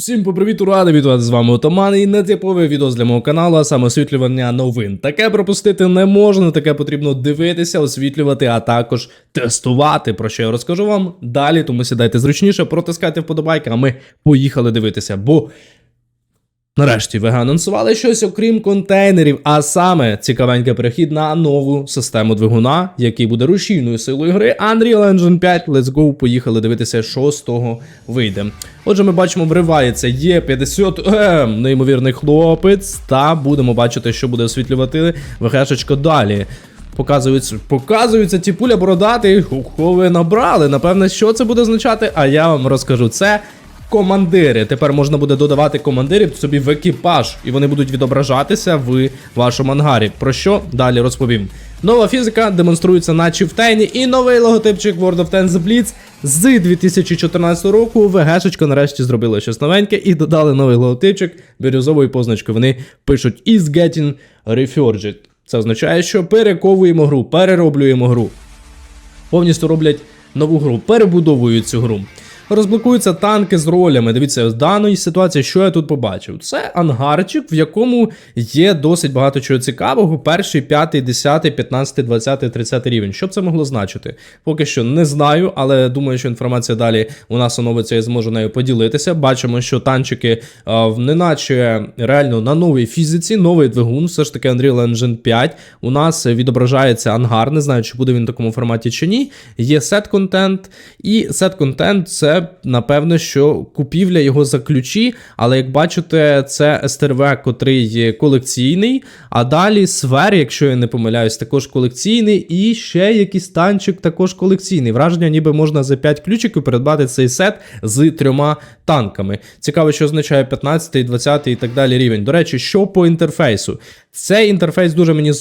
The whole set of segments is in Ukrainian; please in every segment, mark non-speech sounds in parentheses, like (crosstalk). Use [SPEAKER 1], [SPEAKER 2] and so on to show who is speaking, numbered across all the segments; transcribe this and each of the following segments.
[SPEAKER 1] Всім попривіт, ради вітати з вами Отаман і нетиповий відео для мого каналу, а саме освітлювання новин. Таке пропустити не можна, таке потрібно дивитися, освітлювати, а також тестувати. Про що я розкажу вам далі. Тому сідайте зручніше, протискайте вподобайки, а ми поїхали дивитися. Бо Нарешті ви анонсували щось окрім контейнерів, а саме цікавенький перехід на нову систему двигуна, який буде рушійною силою гри Unreal Engine 5. Let's go, поїхали дивитися, що з того вийде. Отже, ми бачимо, вривається Є50 ем, неймовірний хлопець, та будемо бачити, що буде освітлювати ВГшечко далі. Показуються, показуються ті пуля бородати, ви набрали. Напевне, що це буде означати, а я вам розкажу це командири. Тепер можна буде додавати командирів собі в екіпаж, і вони будуть відображатися в вашому ангарі. Про що далі розповім. Нова фізика демонструється на Чифтейні, і новий логотипчик World of Tanks Blitz з 2014 року. ВГшечко нарешті зробили щось новеньке і додали новий логотипчик бірюзовою позначкою. Вони пишуть is getting reforged. Це означає, що перековуємо гру, перероблюємо гру повністю роблять нову гру, перебудовують цю гру. Розблокуються танки з ролями. Дивіться, з даної ситуації, що я тут побачив? Це ангарчик, в якому є досить багато чого цікавого. Перший, п'ятий, десятий, п'ятнадцятий, двадцятий, тридцятий рівень. Що б це могло значити? Поки що не знаю, але думаю, що інформація далі у нас оновиться і зможу нею поділитися. Бачимо, що танчики а, в- неначе реально на новій фізиці, новий двигун, все ж таки Unreal Engine 5. У нас відображається ангар. Не знаю, чи буде він в такому форматі чи ні. Є сет контент, і сет контент це напевне, що купівля його за ключі. Але як бачите, це СТРВ, котрий колекційний. А далі сфер, якщо я не помиляюсь, також колекційний. І ще якийсь танчик також колекційний. Враження, ніби можна за 5 ключиків придбати цей сет з трьома танками. Цікаво, що означає 15, 20 і так далі рівень. До речі, що по інтерфейсу? Цей інтерфейс дуже мені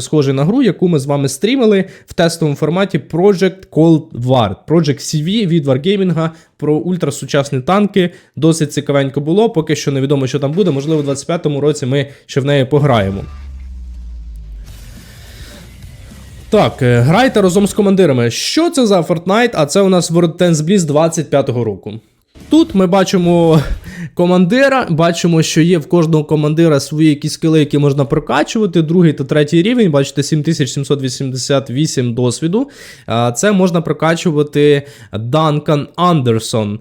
[SPEAKER 1] схожий на гру, яку ми з вами стрімили в тестовому форматі Project Cold War. Project CV від Wargaming про ультрасучасні танки. Досить цікавенько було. Поки що невідомо, що там буде. Можливо, у 25-му році ми ще в неї пограємо. Так, е, грайте разом з командирами. Що це за Fortnite? А це у нас World Tanks Blitz 25-го року. Тут ми бачимо командира, бачимо, що є в кожного командира свої якісь скили, які можна прокачувати. Другий та третій рівень, бачите, 7788 досвіду. Це можна прокачувати Данкан Андерсон.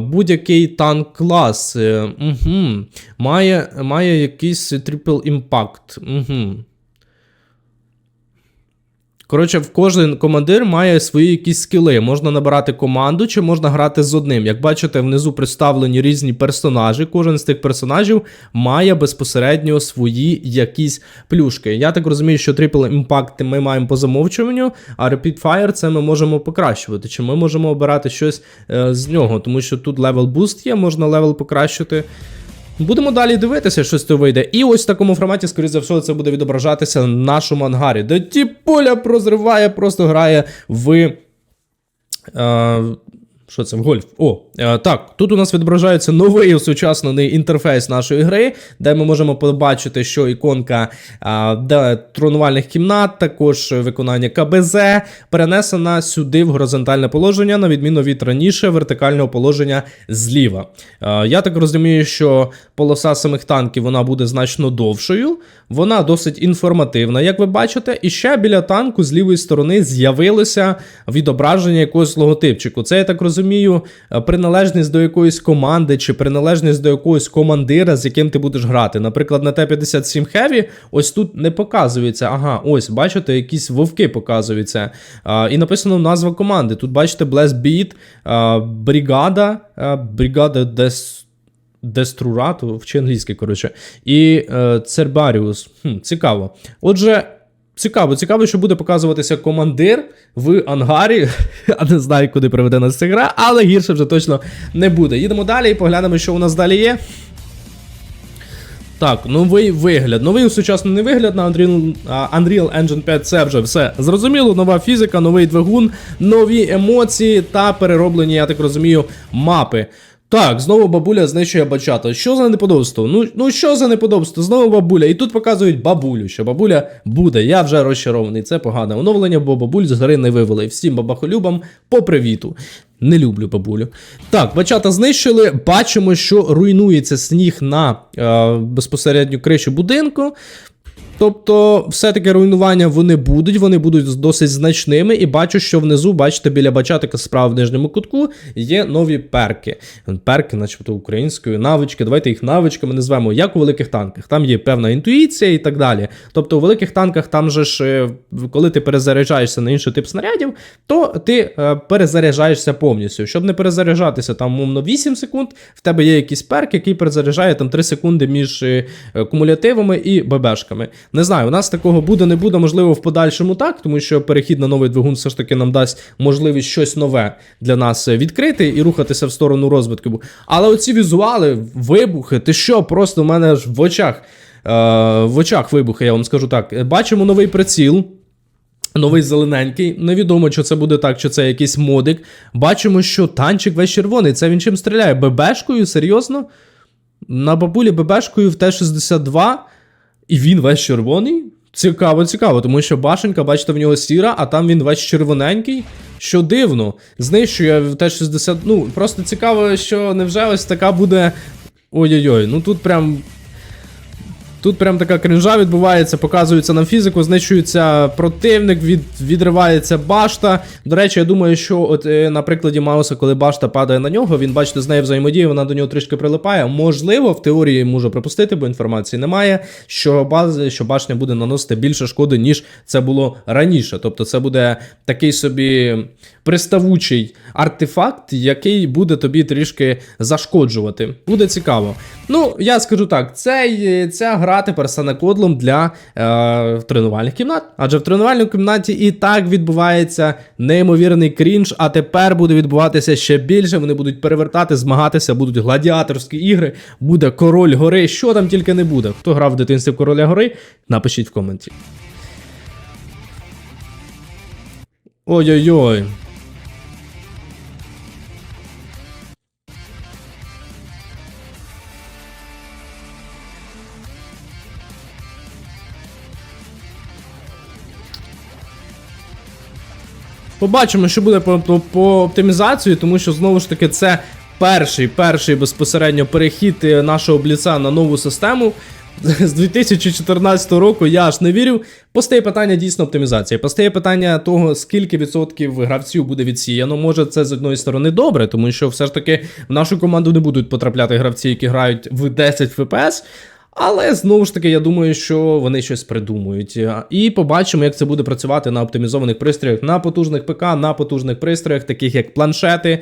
[SPEAKER 1] Будь-який танк клас. Угу. Має, має якийсь Triple Impact. Угу. Коротше, в кожен командир має свої якісь скіли. Можна набирати команду, чи можна грати з одним. Як бачите, внизу представлені різні персонажі. Кожен з тих персонажів має безпосередньо свої якісь плюшки. Я так розумію, що Triple Impact ми маємо по замовчуванню, а Rapid Fire це ми можемо покращувати. Чи ми можемо обирати щось е, з нього, тому що тут левел буст є, можна левел покращити. Будемо далі дивитися, що з цього вийде. І ось в такому форматі, скоріше за все, це буде відображатися на нашому ангарі, де ті поля прозриває, просто грає в. Е, що це гольф? О, е, так, тут у нас відображається новий осучаснений інтерфейс нашої гри, де ми можемо побачити, що іконка де тренувальних кімнат, також виконання КБЗ перенесена сюди в горизонтальне положення, на відміну від раніше вертикального положення зліва. Е, я так розумію, що полоса самих танків вона буде значно довшою, вона досить інформативна, як ви бачите. І ще біля танку з лівої сторони з'явилося відображення якогось логотипчику. Це я так розумію, е, приналежність до якоїсь команди чи приналежність до якогось командира, з яким ти будеш грати. Наприклад, на Т-57 Heavy ось тут не показується. Ага, ось, бачите, якісь вовки показуються. А, і написано назва команди. Тут бачите Blast Beat, бригада, а, бригада Дес. Деструрату, вчи англійський, коротше, і е, Цербаріус. Хм, цікаво. Отже, цікаво, цікаво, що буде показуватися командир в ангарі. (laughs) А не знаю, куди приведе нас ця гра, але гірше вже точно не буде. Їдемо далі і поглянемо, що у нас далі є. Так, новий вигляд. Новий усучаснений вигляд на Unreal Engine 5 це вже все зрозуміло. Нова фізика, новий двигун, нові емоції та перероблені, я так розумію, мапи. Так, знову бабуля знищує бачата. Що за неподобство? Ну, ну що за неподобство? Знову бабуля. І тут показують бабулю, що бабуля буде. Я вже розчарований. Це погане оновлення, бо бабуль з гри не вивели. Всім бабахолюбам по привіту. Не люблю бабулю. Так, бачата знищили. Бачимо, що руйнується сніг на е, безпосередньо криші будинку. Тобто, все-таки руйнування вони будуть, вони будуть досить значними. І бачу, що внизу, бачите, біля бачатика справа в нижньому кутку є нові перки. Перки, начебто українською, навички. Давайте їх навичками назвемо, як у великих танках. Там є певна інтуїція і так далі. Тобто, у великих танках, там же ж, е, коли ти перезаряджаєшся на інший тип снарядів, то ти е, перезаряджаєшся повністю. Щоб не перезаряджатися там, умовно, 8 секунд, в тебе є якийсь перк, який перезаряджає там 3 секунди між е, кумулятивами і ББшками. Не знаю, у нас такого буде, не буде, можливо, в подальшому так, тому що перехід на новий двигун все ж таки нам дасть можливість щось нове для нас е, відкрити і рухатися в сторону розвитку. Але оці візуали, вибухи, ти що, просто у мене аж в очах. Е, в очах вибухи, я вам скажу так. Бачимо новий приціл. Новий зелененький, невідомо, чи це буде так, чи це якийсь модик. Бачимо, що танчик весь червоний. Це він чим стріляє? ББшкою? Серйозно? На бабулі ББшкою в Т-62, і він весь червоний? Цікаво, цікаво, тому що башенька, бачите, в нього сіра, а там він весь червоненький. Що дивно, знищує в Т-60. Ну, просто цікаво, що невже ось така буде. Ой-ой-ой, ну тут прям Тут прям така кринжа відбувається, показується нам фізику, знищується противник, від, відривається башта. До речі, я думаю, що от е, на прикладі Мауса, коли башта падає на нього, він, бачите, з нею взаємодіє, вона до нього трішки прилипає. Можливо, в теорії можу припустити, бо інформації немає. Що бази, що башня буде наносити більше шкоди, ніж це було раніше. Тобто, це буде такий собі приставучий артефакт, який буде тобі трішки зашкоджувати. Буде цікаво. Ну, я скажу так, цей, ця гра тепер стане кодлом для е, тренувальних кімнат. Адже в тренувальній кімнаті і так відбувається неймовірний крінж, а тепер буде відбуватися ще більше. Вони будуть перевертати, змагатися, будуть гладіаторські ігри, буде король гори. Що там тільки не буде. Хто грав в дитинстві короля гори, напишіть в коменті. Ой-ой-ой. Побачимо, що буде по, по, по оптимізації, тому що знову ж таки це перший перший безпосередньо перехід е, нашого бліца на нову систему. З 2014 року я аж не вірю. Постає питання дійсно оптимізації. Постає питання того, скільки відсотків гравців буде відсіяно. Може, це з одної сторони добре, тому що все ж таки в нашу команду не будуть потрапляти гравці, які грають в 10 FPS. Але знову ж таки, я думаю, що вони щось придумують. І побачимо, як це буде працювати на оптимізованих пристроях, на потужних ПК, на потужних пристроях, таких як планшети.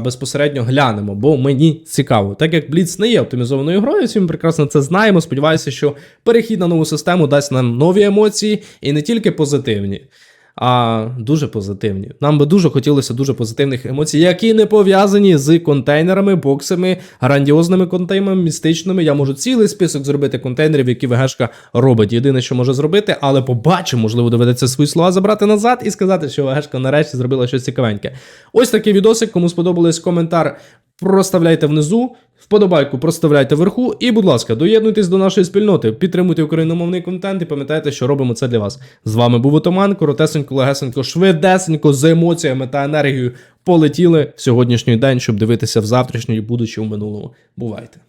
[SPEAKER 1] Безпосередньо глянемо, бо мені цікаво. Так як Blitz не є оптимізованою грою, всі ми прекрасно це знаємо. Сподіваюся, що перехід на нову систему дасть нам нові емоції і не тільки позитивні а дуже позитивні. Нам би дуже хотілося дуже позитивних емоцій, які не пов'язані з контейнерами, боксами, грандіозними контейнерами, містичними. Я можу цілий список зробити контейнерів, які ВГшка робить. Єдине, що може зробити, але побачимо, можливо, доведеться свої слова забрати назад і сказати, що ВГшка нарешті зробила щось цікавеньке. Ось такий відосик. Кому сподобалось коментар, проставляйте внизу. Вподобайку проставляйте вверху, і, будь ласка, доєднуйтесь до нашої спільноти, підтримуйте україномовний контент і пам'ятайте, що робимо це для вас. З вами був Отоман, коротесенько, легесенько, швидесенько, з емоціями та енергією полетіли в сьогоднішній день, щоб дивитися в завтрашній, будучи у минулому. Бувайте!